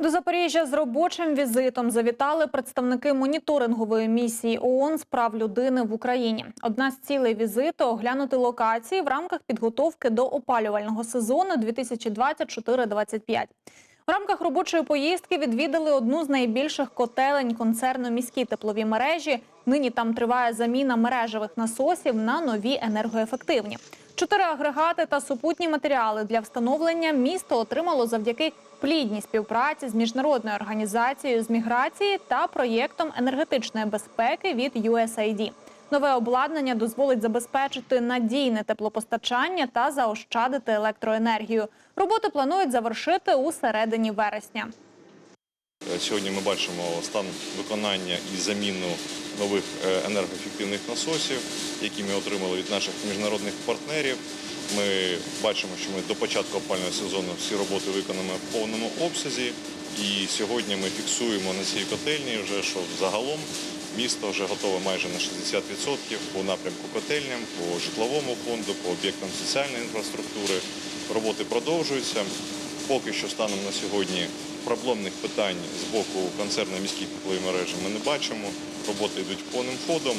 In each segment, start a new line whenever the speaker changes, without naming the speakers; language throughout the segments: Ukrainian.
До Запоріжжя з робочим візитом завітали представники моніторингової місії ООН з прав людини в Україні. Одна з цілей візиту оглянути локації в рамках підготовки до опалювального сезону 2024-2025. В рамках робочої поїздки відвідали одну з найбільших котелень концерну міські теплові мережі. Нині там триває заміна мережевих насосів на нові енергоефективні. Чотири агрегати та супутні матеріали для встановлення місто отримало завдяки плідній співпраці з міжнародною організацією з міграції та проєктом енергетичної безпеки від USAID. Нове обладнання дозволить забезпечити надійне теплопостачання та заощадити електроенергію. Роботи планують завершити у середині вересня.
Сьогодні ми бачимо стан виконання і заміну нових е, енергоефективних насосів, які ми отримали від наших міжнародних партнерів. Ми бачимо, що ми до початку опального сезону всі роботи виконаємо в повному обсязі. І сьогодні ми фіксуємо на цій котельні вже, що загалом місто вже готове майже на 60% по напрямку котельням, по житловому фонду, по об'єктам соціальної інфраструктури. Роботи продовжуються. Поки що станом на сьогодні проблемних питань з боку концерну міських теплової мережі ми не бачимо. Роботи йдуть повним ходом.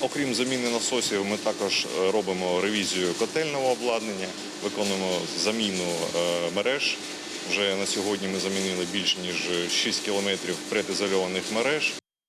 Окрім заміни насосів, ми також е, робимо ревізію котельного обладнання, виконуємо заміну е, мереж. Вже на сьогодні ми замінили більше ніж 6 кілометрів предізольованих мереж.